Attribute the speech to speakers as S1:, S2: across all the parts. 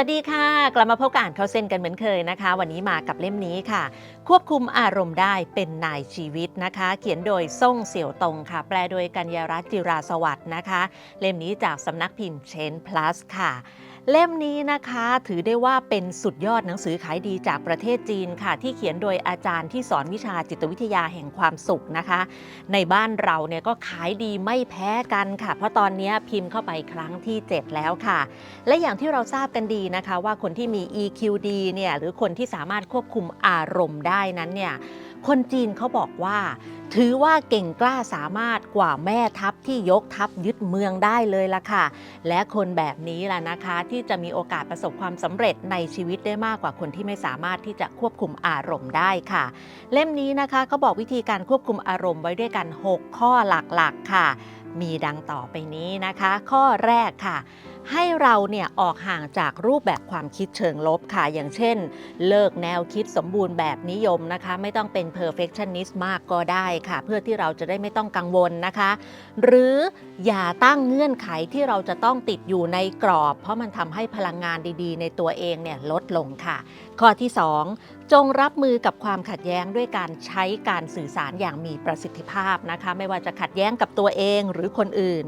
S1: วัสดีค่ะ กลับมาพบกับอ่านเข้าเส้นกันเหมือนเคยนะคะ วันนี้มากับเล่มนี้ค่ะ ควบคุมอารมณ์ได้เป็นนายชีวิตนะคะ เขียนโดยส่งเสี่ยวตงค่ะ แปลโดยกัญญารัตน์จิราสวัสด์นะคะ เล่มนี้จากสำนักพิมพ์เชน plus ค่ะเล่มนี้นะคะถือได้ว่าเป็นสุดยอดหนังสือขายดีจากประเทศจีนค่ะ ที่เขียนโดยอาจารย์ที่สอนวิชาจิตวิทยาแห่งความสุขนะคะ ในบ้านเราเนี่ยก็ขายดีไม่แพ้กันค่ะ เพราะตอนนี้พิมพ์เข้าไปครั้งที่ 7 แล้วค่ะ และอย่างที่เราทราบกันดีนะคะว่าคนที่มี EQD เนี่ยหรือคนที่สามารถควบคุมอารมณ์ได้นั้นเนี่ยคนจีนเขาบอกว่า ถือว่าเก่งกล้าสามารถกว่าแม่ทัพที่ยกทัพยึดเมืองได้เลยล่ะค่ะ และคนแบบนี้ล่ะนะคะ ที่จะมีโอกาสประสบความสำเร็จในชีวิตได้มากกว่าคนที่ไม่สามารถที่จะควบคุมอารมณ์ได้ค่ะ เล่มนี้นะคะเขาบอกวิธีการควบคุมอารมณ์ไว้ด้วยกัน 6 ข้อหลักๆค่ะ มีดังต่อไปนี้นะคะ ข้อแรกค่ะ ให้เราเนี่ยออกห่างจากรูปแบบความคิดเชิงลบค่ะ อย่างเช่น เลิกแนวคิดสมบูรณ์แบบนิยมนะคะ ไม่ต้องเป็น perfectionist มากก็ได้ค่ะ เพื่อที่เราจะได้ไม่ต้องกังวลนะคะ หรืออย่าตั้งเงื่อนไขที่เราจะต้องติดอยู่ในกรอบ เพราะมันทำให้พลังงานดีๆ ในตัวเองเนี่ยลดลงค่ะ ข้อที่ 2 จงรับมือกับความขัดแย้งด้วยการใช้การสื่อสารอย่างมีประสิทธิภาพนะคะ ไม่ว่าจะขัดแย้งกับตัวเองหรือคนอื่น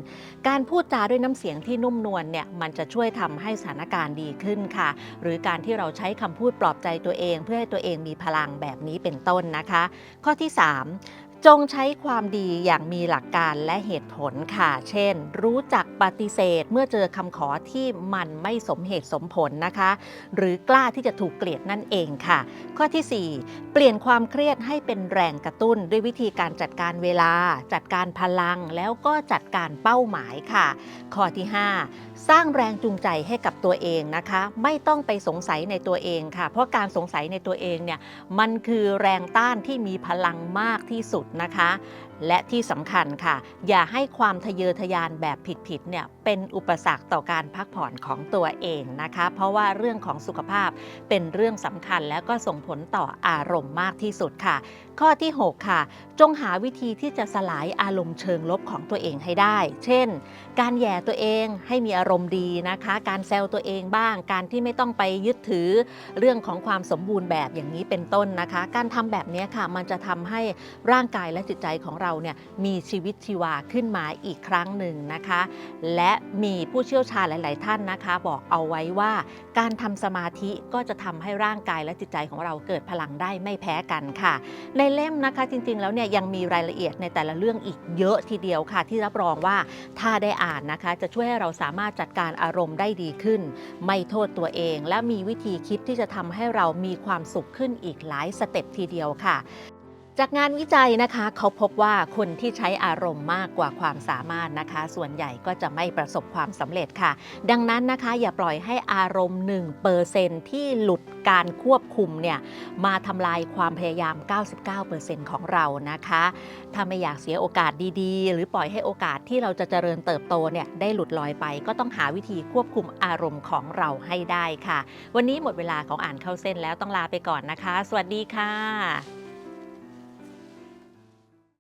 S1: การพูดจาด้วยน้ำเสียงที่นุ่มนวลเนี่ยมันจะช่วยทำให้สถานการณ์ดีขึ้นค่ะ หรือการที่เราใช้คำพูดปลอบใจตัวเอง เพื่อให้ตัวเองมีพลังแบบนี้เป็นต้นนะคะ ข้อที่ 3 จงใช้ความดีอย่างมีหลักการและเหตุผลค่ะ เช่น รู้จักปฏิเสธเมื่อเจอคำขอที่มันไม่สมเหตุสมผลนะคะ หรือกล้าที่จะถูกเกลียดนั่นเองค่ะ ข้อทีสี่ 4 เปลี่ยนความเครียดให้เป็นแรงกระตุ้น ด้วยวิธีการจัดการเวลา จัดการพลังแล้วก็จัดการเป้าหมายค่ะ ข้อที่ 5 สร้างแรงจูงใจให้กับตัวเองนะคะ ไม่ต้องไปสงสัยในตัวเองค่ะ เพราะการสงสัยในตัวเองเนี่ยมันคือแรงต้านที่มีพลังมากที่สุดนะคะ และที่สำคัญค่ะ อย่าให้ความทะเยอทะยานแบบผิดๆเนี่ยเป็นอุปสรรคต่อการพักผ่อนของตัวเองนะคะ เพราะว่าเรื่องของสุขภาพเป็นเรื่องสำคัญแล้วก็ส่งผลต่ออารมณ์มากที่สุดค่ะ ข้อที่ 6 ค่ะ จงหาวิธีที่จะสลายอารมณ์เชิงลบของตัวเองให้ได้ เช่น การแย่ตัวเองให้มีอารมณ์ดีนะคะ การแซวตัวเองบ้าง การที่ไม่ต้องไปยึดถือเรื่องของความสมบูรณ์แบบอย่างนี้เป็นต้นนะคะ การทำแบบนี้ค่ะ มันจะทำให้ร่างกายและจิตใจของเราเนี่ยมีชีวิตชีวาขึ้นมาอีกครั้งหนึ่งนะคะ และมีผู้เชี่ยวชาญหลาย ๆ ท่านนะคะ บอกเอาไว้ว่าการทำสมาธิก็จะทำให้ร่างกายและจิตใจของเราเกิดพลังได้ไม่แพ้กันค่ะ ในเล่มนะคะจริง ๆ แล้วเนี่ยยังมีรายละเอียดในแต่ละเรื่องอีกเยอะทีเดียวค่ะ ที่รับรองว่าถ้าได้อ่านนะคะ จะช่วยให้เราสามารถจัดการอารมณ์ได้ดีขึ้น ไม่โทษตัวเอง และมีวิธีคิดที่จะทำให้เรามีความสุขขึ้นอีกหลายสเต็ปทีเดียวค่ะ จากงานวิจัยนะคะเขาพบว่าคนที่ใช้อารมณ์มากกว่าความสามารถนะคะ ส่วนใหญ่ก็จะไม่ประสบความสำเร็จค่ะ ดังนั้นนะคะ อย่าปล่อยให้อารมณ์1%ที่หลุดการควบคุมเนี่ยมาทำลายความพยายาม 99%ของเรานะคะ ถ้าไม่อยากเสียโอกาสดีๆ หรือปล่อยให้โอกาสที่เราจะเจริญเติบโตเนี่ยได้หลุดลอยไป ก็ต้องหาวิธีควบคุมอารมณ์ของเราให้ได้ค่ะ วันนี้หมดเวลาของอ่านเข้าเส้นแล้วต้องลาไปก่อนนะคะ สวัสดีค่ะ